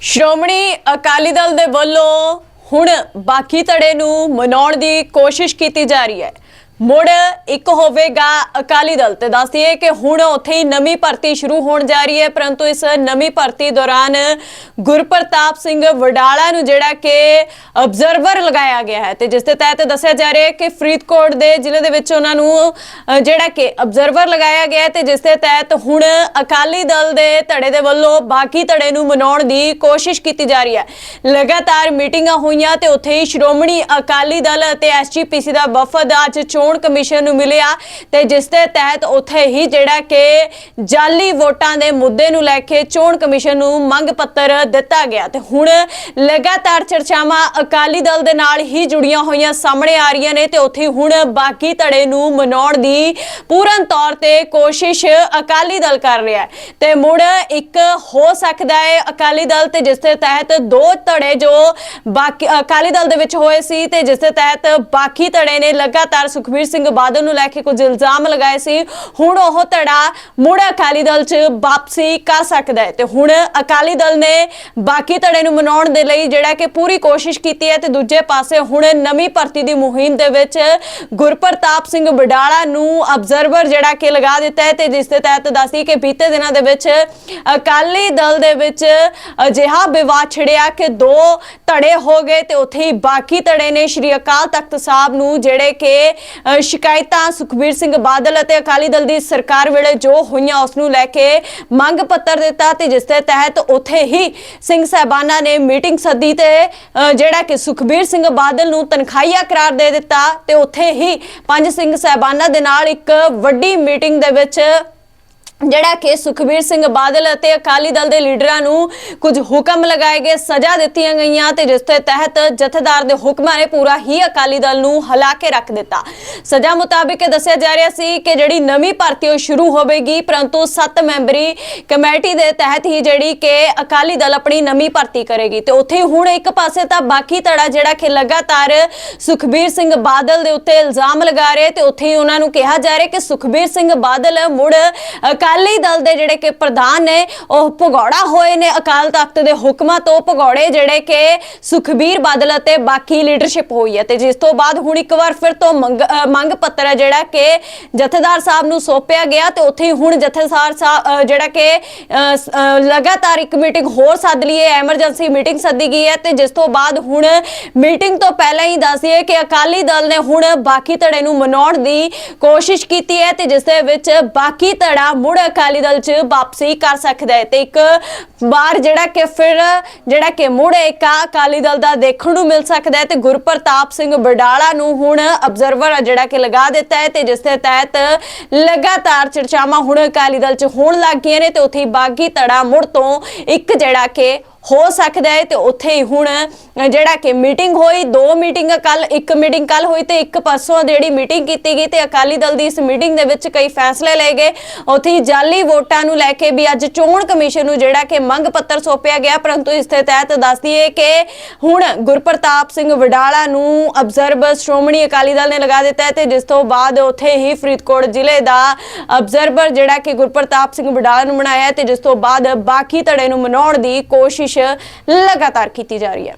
ਸ਼੍ਰੋਮਣੀ ਅਕਾਲੀ ਦਲ ਦੇ ਵੱਲੋਂ ਹੁਣ ਬਾਕੀ ਧੜੇ ਨੂੰ ਮਨਾਉਣ ਦੀ ਕੋਸ਼ਿਸ਼ ਕੀਤੀ ਜਾ ਰਹੀ ਹੈ। ਮੁੜ ਇੱਕ ਹੋਵੇਗਾ ਅਕਾਲੀ ਦਲ ਤੇ ਦੱਸਦੀਏ ਕਿ ਹੁਣ ਉੱਥੇ ਹੀ ਨਵੀਂ ਭਰਤੀ ਸ਼ੁਰੂ ਹੋਣ ਜਾ ਰਹੀ ਹੈ, ਪਰੰਤੂ ਇਸ ਨਵੀਂ ਭਰਤੀ ਦੌਰਾਨ ਗੁਰਪ੍ਰਤਾਪ ਸਿੰਘ ਵਡਾਲਾ ਨੂੰ ਜਿਹੜਾ ਕਿ ਅਬਜ਼ਰਵਰ ਲਗਾਇਆ ਗਿਆ ਹੈ ਤੇ ਜਿਸ ਦੇ ਤਹਿਤ ਦੱਸਿਆ ਜਾ ਰਿਹਾ ਹੈ ਕਿ ਫਰੀਦਕੋਟ ਦੇ ਜ਼ਿਲ੍ਹੇ ਦੇ ਵਿੱਚ ਉਹਨਾਂ ਨੂੰ ਜਿਹੜਾ ਕਿ ਅਬਜ਼ਰਵਰ ਲਗਾਇਆ ਗਿਆ ਹੈ ਤੇ ਜਿਸ ਦੇ ਤਹਿਤ ਹੁਣ ਅਕਾਲੀ ਦਲ ਦੇ ਧੜੇ ਦੇ ਵੱਲੋਂ ਬਾਕੀ ਧੜੇ ਨੂੰ ਮਨਾਉਣ ਦੀ ਕੋਸ਼ਿਸ਼ ਕੀਤੀ ਜਾ ਰਹੀ ਹੈ। ਲਗਾਤਾਰ ਮੀਟਿੰਗਾਂ ਹੋਈਆਂ ਤੇ ਉੱਥੇ ਹੀ ਸ਼੍ਰੋਮਣੀ ਅਕਾਲੀ ਦਲ ਅਤੇ ਐਸਜੀਪੀਸੀ ਦਾ ਵਫਦ ਅੱਜ ਚੋਣ ਕਮਿਸ਼ਨ ਨੂੰ ਮਿਲਿਆ ਤੇ ਜਿਸ ਦੇ ਤਹਿਤ ਉੱਥੇ ਹੀ ਜਿਹੜਾ ਕਿ ਜਾਲੀ ਵੋਟਾਂ ਦੇ ਮੁੱਦੇ ਨੂੰ ਲੈ ਕੇ ਚੋਣ ਕਮਿਸ਼ਨ ਨੂੰ ਮੰਗ ਪੱਤਰ ਦਿੱਤਾ ਗਿਆ ਤੇ ਹੁਣ ਲਗਾਤਾਰ ਚਰਚਾਵਾਂ ਅਕਾਲੀ ਦਲ ਦੇ ਨਾਲ ਹੀ ਜੁੜੀਆਂ ਹੋਈਆਂ ਸਾਹਮਣੇ ਆ ਰਹੀਆਂ ਨੇ ਤੇ ਉੱਥੇ ਹੁਣ ਬਾਕੀ ਧੜੇ ਨੂੰ ਮਨਾਉਣ ਦੀ ਪੂਰਨ ਤੌਰ ਤੇ ਕੋਸ਼ਿਸ਼ ਅਕਾਲੀ ਦਲ ਕਰ ਰਿਹਾ ਹੈ। ਤੇ ਮੁੜ ਇੱਕ ਹੋ ਸਕਦਾ ਹੈ ਅਕਾਲੀ ਦਲ ਤੇ ਜਿਸ ਦੇ ਤਹਿਤ ਦੋ ਧੜੇ ਜੋ ਬਾਕੀ ਅਕਾਲੀ ਦਲ ਦੇ ਵਿੱਚ ਹੋਏ ਸੀ ਤੇ ਜਿਸ ਦੇ ਤਹਿਤ ਬਾਕੀ ਧੜੇ ਨੇ ਲਗਾਤਾਰ ਸੁਖਬੀਰ ਸਿੰਘ ਬਾਦਲ ਨੂੰ ਲੈ ਕੇ ਕੁਝ ਇਲਜ਼ਾਮ ਲਗਾਏ ਸੀ। ਹੁਣ ਉਹ ਧੜਾ ਮੁੜ ਅਕਾਲੀ ਦਲ 'ਚ ਵਾਪਸੀ ਕਰ ਸਕਦਾ ਹੈ ਤੇ ਹੁਣ ਅਕਾਲੀ ਦਲ ਨੇ ਬਾਕੀ ਧੜੇ ਨੂੰ ਮਨਾਉਣ ਦੇ ਲਈ ਜਿਹੜਾ ਕਿ ਪੂਰੀ ਕੋਸ਼ਿਸ਼ ਕੀਤੀ ਹੈ ਤੇ ਦੂਜੇ ਪਾਸੇ ਹੁਣ ਨਵੀਂ ਭਰਤੀ ਦੀ ਮੁਹਿੰਮ ਦੇ ਵਿੱਚ ਗੁਰਪ੍ਰਤਾਪ ਸਿੰਘ ਬਡਾਲਾ ਨੂੰ ਅਬਜ਼ਰਵਰ ਜਿਹੜਾ ਕਿ ਲਗਾ ਦਿੱਤਾ ਹੈ ਤੇ ਜਿਸ ਦੇ ਤਹਿਤ ਦੱਸੀ ਕਿ ਬੀਤੇ ਦਿਨਾਂ ਦੇ ਵਿੱਚ ਅਕਾਲੀ ਦਲ ਦੇ ਵਿੱਚ ਅਜਿਹਾ ਵਿਵਾਦ ਛਿੜਿਆ ਕਿ ਦੋ ਧੜੇ ਹੋ ਗਏ ਤੇ ਉੱਥੇ ਹੀ ਬਾਕੀ ਧੜੇ ਨੇ ਸ਼੍ਰੀ ਅਕਾਲ ਤਖਤ ਸਾਹਿਬ ਨੂੰ ਜਿਹੜੇ ਕਿ ਸ਼ਿਕਾਇਤਾਂ ਸੁਖਬੀਰ ਸਿੰਘ ਬਾਦਲ ਅਤੇ ਅਕਾਲੀ ਦਲ ਦੀ ਸਰਕਾਰ ਵੇਲੇ ਜੋ ਹੋਈਆਂ ਉਸ ਨੂੰ ਲੈ ਕੇ ਮੰਗ ਪੱਤਰ ਦਿੱਤਾ ਤੇ ਜਿਸ ਦੇ ਤਹਿਤ ਉੱਥੇ ਹੀ ਸਿੰਘ ਸਾਹਿਬਾਨਾਂ ਨੇ ਮੀਟਿੰਗ ਸੱਦੀ ਤੇ ਜਿਹੜਾ ਕਿ ਸੁਖਬੀਰ ਸਿੰਘ ਬਾਦਲ ਨੂੰ ਤਨਖਾਹੀਆ ਕਰਾਰ ਦੇ ਦਿੱਤਾ ਤੇ ਉੱਥੇ ਹੀ ਪੰਜ ਸਿੰਘ ਸਾਹਿਬਾਨਾਂ ਦੇ ਨਾਲ ਇੱਕ ਵੱਡੀ ਮੀਟਿੰਗ ਦੇ ਵਿੱਚ ਜਿਹੜਾ ਕਿ ਸੁਖਬੀਰ ਸਿੰਘ ਬਾਦਲ ਅਤੇ ਅਕਾਲੀ ਦਲ ਦੇ ਲੀਡਰਾਂ ਨੂੰ ਕੁਝ ਹੁਕਮ ਲਗਾਏ ਗਏ, ਸਜ਼ਾ ਦਿੱਤੀਆਂ ਗਈਆਂ ਤੇ ਜਿਸ ਦੇ ਤਹਿਤ ਜਥੇਦਾਰ ਦੇ ਹੁਕਮਾਂ ਨੇ ਪੂਰਾ ਹੀ ਅਕਾਲੀ ਦਲ ਨੂੰ ਹਿਲਾ ਕੇ ਰੱਖ ਦਿੱਤਾ। ਸਜ਼ਾ ਮੁਤਾਬਿਕ ਦੱਸਿਆ ਜਾ ਰਿਹਾ ਸੀ ਕਿ ਜਿਹੜੀ ਨਵੀਂ ਭਰਤੀ ਉਹ ਸ਼ੁਰੂ ਹੋਵੇਗੀ, ਪਰੰਤੂ 7 ਮੈਂਬਰੀ ਕਮੇਟੀ ਦੇ ਤਹਿਤ ਹੀ ਜਿਹੜੀ ਕਿ ਅਕਾਲੀ ਦਲ ਆਪਣੀ ਨਵੀਂ ਭਰਤੀ ਕਰੇਗੀ। ਤੇ ਉੱਥੇ ਹੁਣ ਇੱਕ ਪਾਸੇ ਤਾਂ ਬਾਕੀ ਧੜਾ ਜਿਹੜਾ ਕਿ ਲਗਾਤਾਰ ਸੁਖਬੀਰ ਸਿੰਘ ਬਾਦਲ ਦੇ ਉੱਤੇ ਇਲਜ਼ਾਮ ਲਗਾ ਰਹੇ ਤੇ ਉੱਥੇ ਹੀ ਉਹਨਾਂ ਨੂੰ ਕਿਹਾ ਜਾ ਰਿਹਾ ਕਿ ਸੁਖਬੀਰ ਸਿੰਘ ਬਾਦਲ ਮੁੜ ਅਕਾਲੀ ਦਲ ਦੇ ਜਿਹੜੇ ਕਿ ਪ੍ਰਧਾਨ ਨੇ, ਉਹ ਭਗੌੜਾ ਹੋਏ ਨੇ ਅਕਾਲ ਤਖਤ ਦੇ ਹੁਕਮਾਂ ਤੋਂ ਭਗੌੜੇ ਜਿਹੜੇ ਕਿ ਸੁਖਬੀਰ ਬਾਦਲ ਅਤੇ ਬਾਕੀ ਲੀਡਰਸ਼ਿਪ ਹੋਈ ਹੈ। ਤੇ ਜਿਸ ਤੋਂ ਬਾਅਦ ਹੁਣ ਇੱਕ ਵਾਰ ਫਿਰ ਤੋਂ ਮੰਗ ਪੱਤਰ ਹੈ ਜਿਹੜਾ ਕਿ ਜਥੇਦਾਰ ਸਾਹਿਬ ਨੂੰ ਸੌਂਪਿਆ ਗਿਆ ਤੇ ਉੱਥੇ ਹੁਣ ਜਥੇਦਾਰ ਸਾਹਿਬ ਜਿਹੜਾ ਕਿ ਲਗਾਤਾਰ ਇੱਕ ਮੀਟਿੰਗ ਹੋਰ ਸੱਦ ਲਈ ਹੈ, ਐਮਰਜੈਂਸੀ ਮੀਟਿੰਗ ਸੱਦੀ ਗਈ ਹੈ ਤੇ ਜਿਸ ਤੋਂ ਬਾਅਦ ਹੁਣ ਮੀਟਿੰਗ ਤੋਂ ਪਹਿਲਾਂ ਹੀ ਦੱਸ ਦਈਏ ਕਿ ਅਕਾਲੀ ਦਲ ਨੇ ਹੁਣ ਬਾਕੀ ਧੜੇ ਨੂੰ ਮਨਾਉਣ ਦੀ ਕੋਸ਼ਿਸ਼ ਕੀਤੀ ਹੈ ਤੇ ਜਿਸ ਦੇ ਵਿੱਚ ਬਾਕੀ ਧੜਾ ਮੁੜ ਅਕਾਲੀ ਦਲ 'ਚ ਵਾਪਸੀ ਕਰ ਸਕਦਾ ਹੈ ਤੇ ਇੱਕ ਵਾਰ ਜਿਹੜਾ ਕਿ ਫਿਰ, ਜਿਹੜਾ ਕਿ ਮੁੜ ਇੱਕ ਅਕਾਲੀ ਦਲ ਦਾ ਦੇਖਣ ਨੂੰ ਮਿਲ ਸਕਦਾ ਹੈ ਤੇ ਗੁਰਪ੍ਰਤਾਪ ਸਿੰਘ ਬਡਾਲਾ ਨੂੰ ਹੁਣ ਅਬਜ਼ਰਵਰ ਜਿਹੜਾ ਕਿ ਲਗਾ ਦਿੱਤਾ ਹੈ ਤੇ ਜਿਸ ਦੇ ਤਹਿਤ ਲਗਾਤਾਰ ਚਰਚਾਵਾਂ ਹੁਣ ਅਕਾਲੀ ਦਲ 'ਚ ਹੋਣ ਲੱਗ ਗਈਆਂ ਨੇ ਤੇ ਉੱਥੇ ਬਾਗੀ ਧੜਾ ਮੁੜ ਤੋਂ ਇੱਕ ਜਿਹੜਾ ਕਿ ਹੋ ਸਕਦਾ ਹੈ ਤੇ ਉੱਥੇ ਹੀ ਹੁਣ ਜਿਹੜਾ ਕਿ ਮੀਟਿੰਗ ਹੋਈ, ਦੋ ਮੀਟਿੰਗ ਕੱਲ ਇੱਕ ਮੀਟਿੰਗ ਕੱਲ ਹੋਈ ਤੇ ਇੱਕ ਪਰਸੋਂ ਜਿਹੜੀ ਮੀਟਿੰਗ ਕੀਤੀ ਗਈ ਤੇ ਅਕਾਲੀ ਦਲ ਦੀ ਇਸ ਮੀਟਿੰਗ ਦੇ ਵਿੱਚ ਕਈ ਫੈਸਲੇ ਲਏ ਗਏ। ਉੱਥੇ ਹੀ ਜਾਲੀ ਵੋਟਾਂ ਨੂੰ ਲੈ ਕੇ ਵੀ ਅੱਜ ਚੋਣ ਕਮਿਸ਼ਨ ਨੂੰ ਜਿਹੜਾ ਕਿ ਮੰਗ ਪੱਤਰ ਸੌਂਪਿਆ ਗਿਆ, ਪਰੰਤੂ ਇਸ ਦੇ ਤਹਿਤ ਦੱਸਦੀ ਹੈ ਕਿ ਹੁਣ ਗੁਰਪ੍ਰਤਾਪ ਸਿੰਘ ਵਡਾਲਾ ਨੂੰ ਅਬਜ਼ਰਵਰ ਸ਼੍ਰੋਮਣੀ ਅਕਾਲੀ ਦਲ ਨੇ ਲਗਾ ਦਿੱਤਾ ਹੈ ਤੇ ਜਿਸ ਤੋਂ ਬਾਅਦ ਉੱਥੇ ਹੀ ਫਰੀਦਕੋਟ ਜ਼ਿਲ੍ਹੇ ਦਾ ਅਬਜ਼ਰਵਰ ਜਿਹੜਾ ਕਿ ਗੁਰਪ੍ਰਤਾਪ ਸਿੰਘ ਵਡਾਲਾ ਨੂੰ ਬਣਾਇਆ ਹੈ ਤੇ ਜਿਸ ਤੋਂ ਬਾਅਦ ਬਾਕੀ ਧੜੇ ਨੂੰ ਮਨਾਉਣ ਦੀ ਕੋਸ਼ਿਸ਼ ਲਗਾਤਾਰ ਕੀਤੀ ਜਾ ਰਹੀ ਹੈ।